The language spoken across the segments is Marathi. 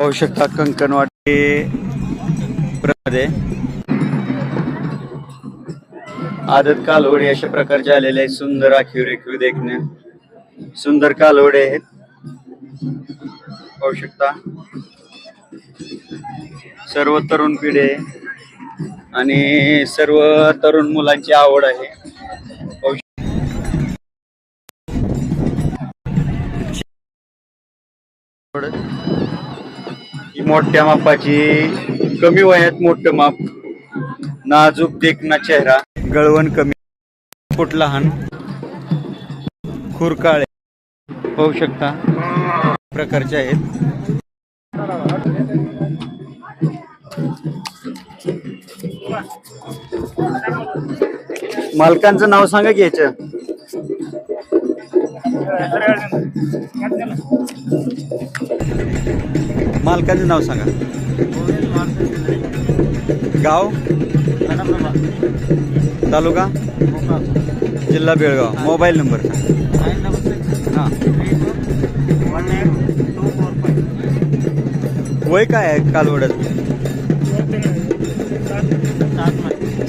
पाहू शकता कंकणवाडी मध्ये. आदत कालवडे अशा प्रकारचे आलेले आहेत. सुंदर आखीव रेखीव देखणे. सुंदर कालवडे आहेत. पाहू शकता. सर्व तरुण पिढी आणि सर्व तरुण मुलांची आवड आहे. पाहू मोठ्या मापाची कमी वयात मोठं माप नाजूक देखना चेहरा गळवण कमी पोट लहान खुरकाळे होऊ शकता. प्रकारचे आहेत. मालकांचं नाव सांगा की याचं. मालकाचं नाव सांगा. गाव? तालुका? जिल्हा बेळगाव. मोबाईल नंबर हां. वय काय आहे कालवड्यात?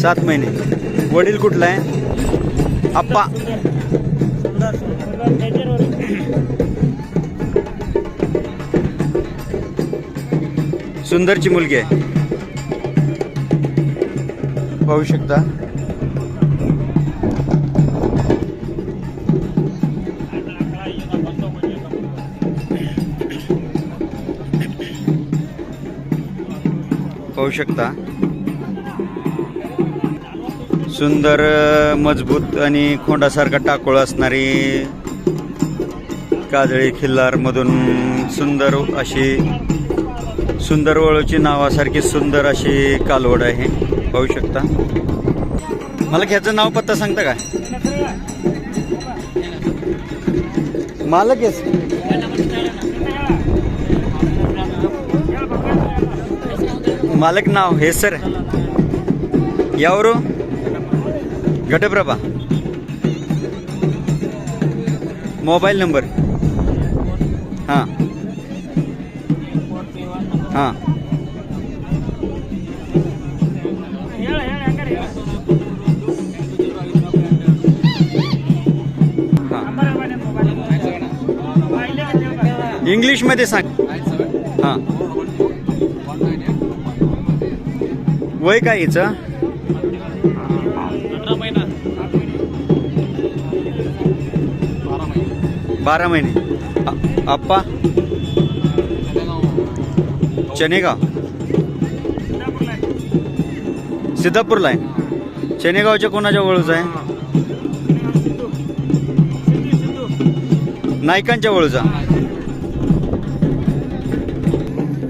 सात महिने. वडील कुठला आहे? आप्पा. सुंदरची मुलगी आहे. पाहू शकता. पाहू शकता. सुंदर मजबूत आणि खोंडासारखा टाकोळ असणारी काजळी खिल्लार मधून सुंदर अशी सुंदर वळूची नावासारखी सुंदर अशी कालवड आहे. पाहू शकता. मला ह्याचं नाव पत्ता सांगता का? मालक आहेस. मालक नाव हे सर. यावरो घटप्रभा. Mobile number. हां. हां हां इंग्लिशमध्ये सांग हां वय काय हिच बारा महिने अप्पा चनेगाव सिद्धापूरला आहे चनेगावच्या कोणाच्या वळूच आहे? नायकांच्या वळूचा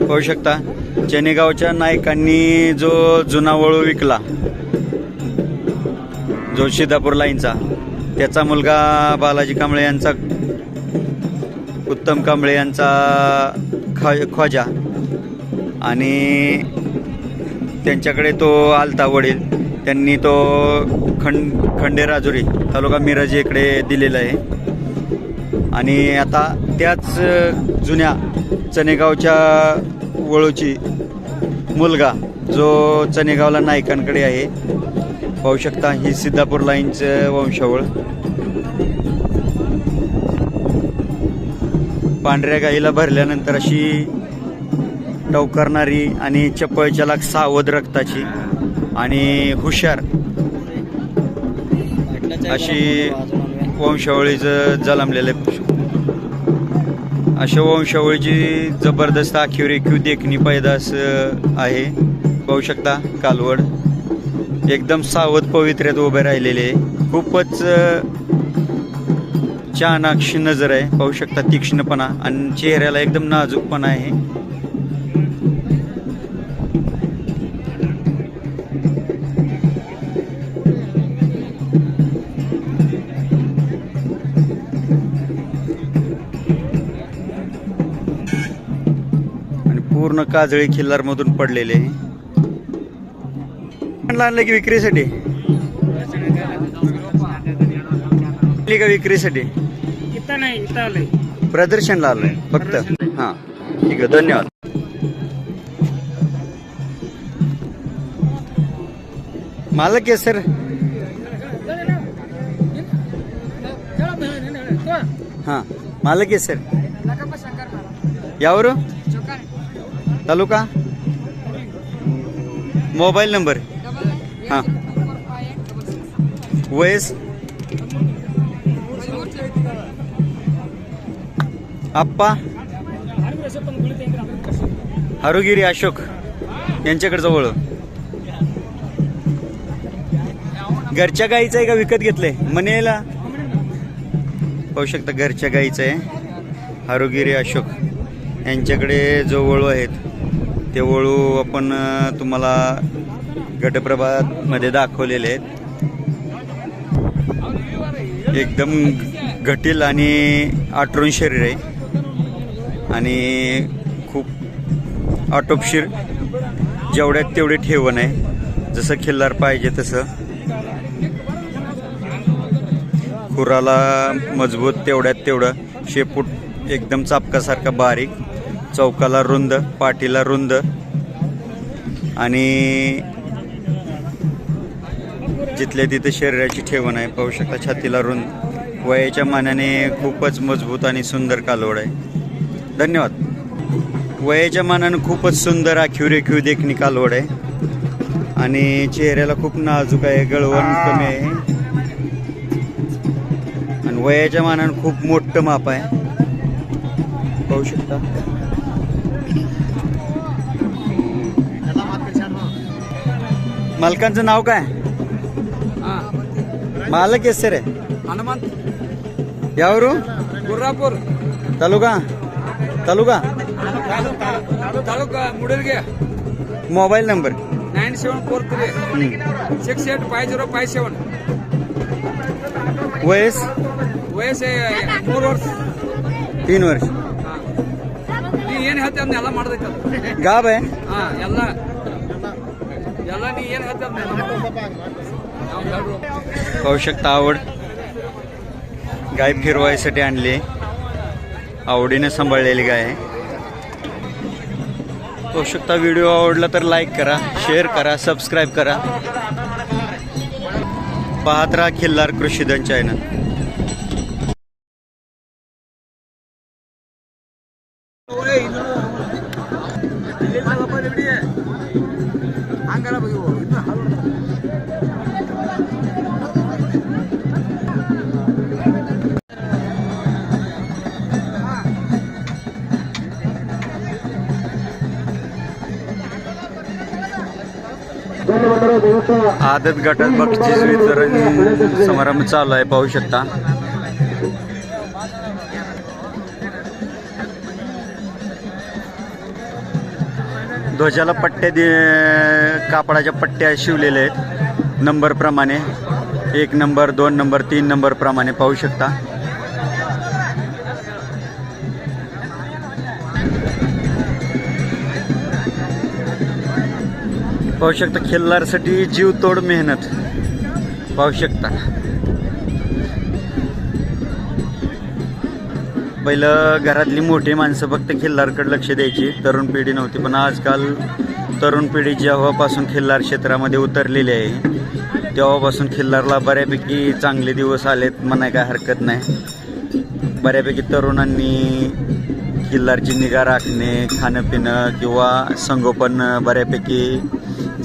पाहू शकता. चनेगावच्या नायकांनी जो जुना वळू विकला जो सिद्धापूर लाईनचा त्याचा मुलगा बालाजी कांबळे यांचा उत्तम कांबळे यांचा ख ख्वाजा आणि त्यांच्याकडे तो आलता वडील. त्यांनी तो खंड खंडेराजुरी तालुका मिरज इकडे दिलेला आहे. आणि आता त्याच जुन्या चनेगावच्या वळूची मुलगा जो चनेगावला नायकांकडे आहे. पाहू शकता ही सिद्धापूर लाईनचं वंशावळ. पांढऱ्या गाईला भरल्यानंतर अशी टवकारणारी आणि चपळ चलाक सावध रक्ताची आणि हुशार अशी वंशावळीचं जलमलेले अशा वंशावळीची जबरदस्त आखीव रेखीव देखणी पैदास आहे. पाहू शकता कालवड. एकदम सावध पवित्र्यात उभे राहिलेले. आहे. खूपच अ, चाणाक्षी नजर आहे. पाहू शकता तीक्ष्णपणा आणि चेहऱ्याला एकदम नाजूकपणा आहे. पूर्ण काजळी खिल्लारमधून पडलेले. आणलं की विक्रीसाठी. का विक्रीसाठी? प्रदर्शनला आलंय फक्त. हा ठीक आहे धन्यवाद. मालक आहे सर. हा मालक आहे सर. यावर तालुका? Mobile number. हां. वयस? आप्पा? हरुगिरी अशोक यांच्याकडे जवळ. घरच्या गाईचं आहे का विकत घेतलंय मनेला? पाहू शकता घरच्या गाईचं आहे. हरुगिरी अशोक यांच्याकडे जो वळू आहेत. ते वळू आपण तुम्हाला गटप्रभामध्ये दाखवलेले आहेत. एकदम घटील आणि आटरून शरीर आहे. आणि खूप आटोपशीर जेवढ्यात तेवढे ठेवण आहे. जसं खिल्लार पाहिजे तसं. खुराला मजबूत तेवढ्यात तेवढं. शेपूट एकदम चापकासारखा बारीक. चौकाला रुंद पाठीला रुंद. आणि जिथल्या तिथे शरीराची ठेवण आहे पाहू शकता छातीला रुंद. वयाच्या मानाने खूपच मजबूत आणि सुंदर कालवड आहे. धन्यवाद. वयाच्या मानानं खूपच सुंदर आखीव रेखीव देखणी कालवड आहे. आणि चेहऱ्याला खूप नाजूक आहे गळवण कमी आहे. आणि वयाच्या मानानं खूप मोठं माप आहे. पाहू शकता. मालकांचं नाव काय? मालक येस रे हनुमंत. यावरू गुर्रापूर. तालुका? तालुका? तालुका Mudalgi. Mobile number. Nine seven four three. Six eight five zero five seven. वयस? वयस तीन वर्ष. ಹೇಳ್ತೇವ ಅದನ್ನೆಲ್ಲ ಮಾಡ್ದೈತ गाब आहे ಹಾ ಎಲ್ಲ ಎಲ್ಲ ನೀ ಏನ್ ಹೇಳ್ತೇವ ಅದನ್ನೆಲ್ಲ ನಾವು ಹೇಳ್ರು पाहू शकता आवड गाय फिरवायसाठी आणली आवडीने सांभाळलेली गाय आहे पाहू शकता व्हिडिओ आवडला तर लाईक करा शेअर करा सबस्क्राईब करा पाहत राहा खिल्लार कृषीधन चॅनल आदत गटात बक्षीस वितरण समारंभ चालू आहे पाहू शकता. ध्वजाला पट्ट्या दे कापडाच्या पट्ट्या शिवलेल्या आहेत. नंबरप्रमाणे एक नंबर दोन नंबर तीन नंबरप्रमाणे पाहू शकता. पाहू शकता खिल्लारसाठी जीवतोड मेहनत. पाहू शकता. पहिलं घरातली मोठी माणसं फक्त खिल्लारकडे लक्ष द्यायची. तरुण पिढी नव्हती पण आजकाल तरुण पिढी जेव्हापासून खिल्लार क्षेत्रामध्ये उतरलेली आहे तेव्हापासून खिल्लारला बऱ्यापैकी चांगले दिवस आलेत म्हणाय काय हरकत नाही. बऱ्यापैकी तरुणांनी किल्लारची निगा राखणे खाणं पिणं किंवा संगोपन बऱ्यापैकी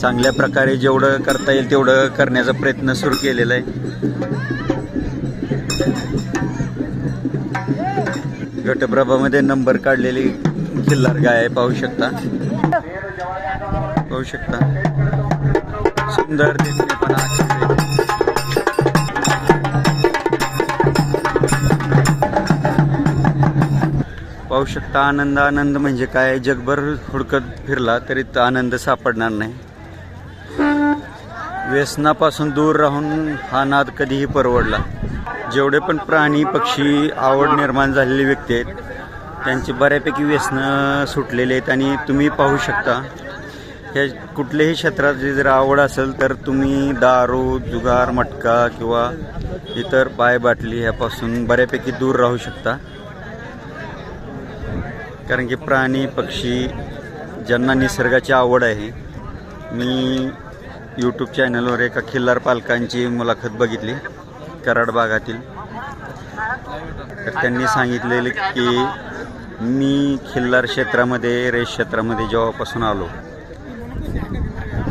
चांगल्या प्रकारे जेवढं करता येईल तेवढं करण्याचा प्रयत्न सुरू केलेला आहे. घटप्रभामध्ये नंबर काढलेली किल्लार गाय आहे पाहू शकता. पाहू शकता. सुंदर पाहू शकता आनंद आनंद म्हणजे काय? जगभर हुडकत फिरला तरी तो आनंद सापडणार नाही. व्यसनापासून दूर राहून हा नाद कधीही परवडला. जेवढे पण प्राणी पक्षी आवड निर्माण झालेले व्यक्ती आहेत त्यांची बऱ्यापैकी व्यसनं सुटलेली आहेत आणि तुम्ही पाहू शकता ह्या कुठल्याही क्षेत्रात जर आवड असेल तर तुम्ही दारू जुगार मटका किंवा इतर पाय बाटली ह्यापासून बऱ्यापैकी दूर राहू शकता. कारण की प्राणी पक्षी ज्यांना निसर्गाची आवड आहे मी यूट्यूब चॅनलवर एका खिल्लार पालकांची मुलाखत बघितली. कराड भागातील. तर त्यांनी सांगितलेलं की मी खिल्लार क्षेत्रामध्ये रेस क्षेत्रामध्ये जेव्हापासून आलो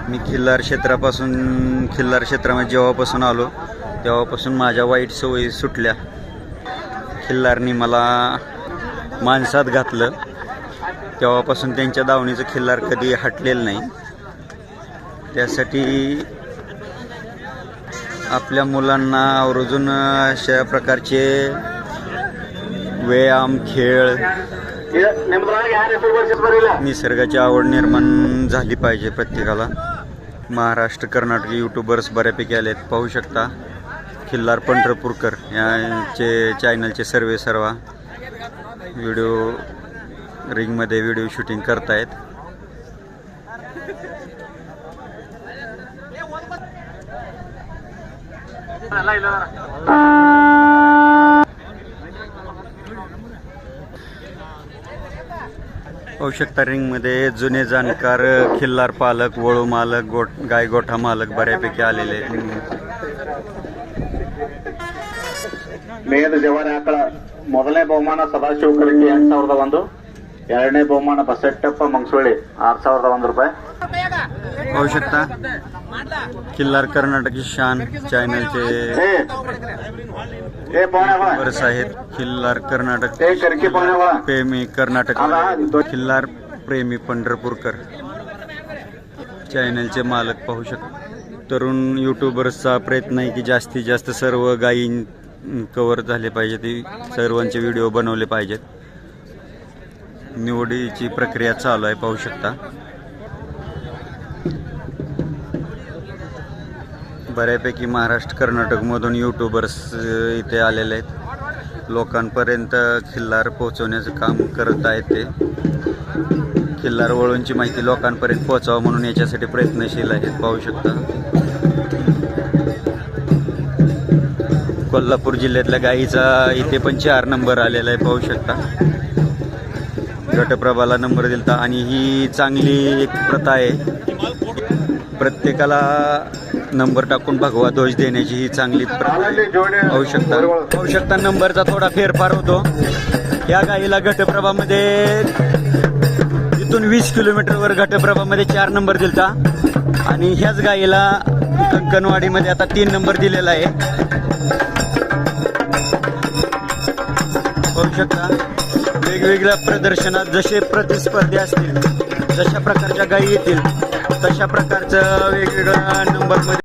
मी खिल्लार क्षेत्रापासून खिल्लार क्षेत्रामध्ये जेव्हापासून आलो तेव्हापासून माझ्या वाईट सवयी सुटल्या. खिल्लारनी मला माणसात घातलं. तेव्हापासून त्यांच्या दावणीचं खिल्लार कधी हटलेलं नाही. त्यासाठी आपल्या मुलांना आवर्जून अशा प्रकारचे व्यायाम खेळ निसर्गाची आवड निर्माण झाली पाहिजे प्रत्येकाला. महाराष्ट्र कर्नाटक यूट्यूबर्स बऱ्यापैकी आलेत. पाहू शकता खिल्लार पंढरपूरकर यांचे चॅनलचे सर्वे सर्वा. व्हिडिओ रिंगमध्ये व्हिडिओ शूटिंग करतायत. पाहू शकता रिंगमध्ये जुने जाणकार खिल्लार पालक वळू मालक गोट गाय गोठा मालक बऱ्यापैकी आलेले आहेत. ಮೇಯದ ಜವಾರಿ ಆಕಳ ಮೊದಲನೇ ಬಹುಮಾನ ಸದಾಶಿವ ಕಲಿಕೆ ಎಂಟು ಸಾವಿರದ ಒಂದು ಎರಡನೇ ಬಹುಮಾನ ಬಸಟ್ಟಪ್ಪ ಮಂಗಸೂಳಿ ಆರ್ ಸಾವಿರದ ಒಂದು ರೂಪಾಯಿ पाहू शकता खिल्लार कर्नाटकी शान चॅनलचे ಏ ಏ ಪವನಗಳ वर्ष आहेत खिल्लार कर्नाटक ಏ ಕರಿಕೆ ಪವನಗಳ प्रेमी कर्नाटक आला, तो- खिल्लार प्रेमी पंढरपूरकर चॅनलचे मालक पाहू शकता तरुण युट्यूबर्सचा प्रयत्न आहे की जास्तीत जास्त सर्व गायी कवर झाले पाहिजे ती सर्वांचे व्हिडिओ बनवले पाहिजेत निवडीची प्रक्रिया चालू आहे पाहू शकता. बऱ्यापैकी महाराष्ट्र कर्नाटकमधून यूट्यूबर्स इथे आलेले आहेत. लोकांपर्यंत खिल्लार पोहोचवण्याचं काम करत आहेत ते. खिल्लार वळूंची माहिती लोकांपर्यंत पोहोचावं म्हणून याच्यासाठी प्रयत्नशील आहेत पाहू शकता. कोल्हापूर जिल्ह्यातल्या गाईचा इथे पण चार नंबर आलेला आहे पाहू शकता. गटप्रभाला नंबर दिलता आणि ही चांगली एक प्रथा आहे. प्रत्येकाला नंबर टाकून भगवा दोष देण्याची ही चांगली प्रथा शकता. शकता. नंबरचा थोडा फेरफार होतो. या गाईला घटप्रभामध्ये इथून वीस किलोमीटरवर घटप्रभामध्ये चार नंबर दिलता. आणि ह्याच गाईला कंकणवाडीमध्ये आता तीन नंबर दिलेला आहे. होऊ शकता. वेगवेगळ्या प्रदर्शनात जसे प्रतिस्पर्धी असतील जशा प्रकारच्या गायी येतील तशा प्रकारचं वेगवेगळ्या नंबरमध्ये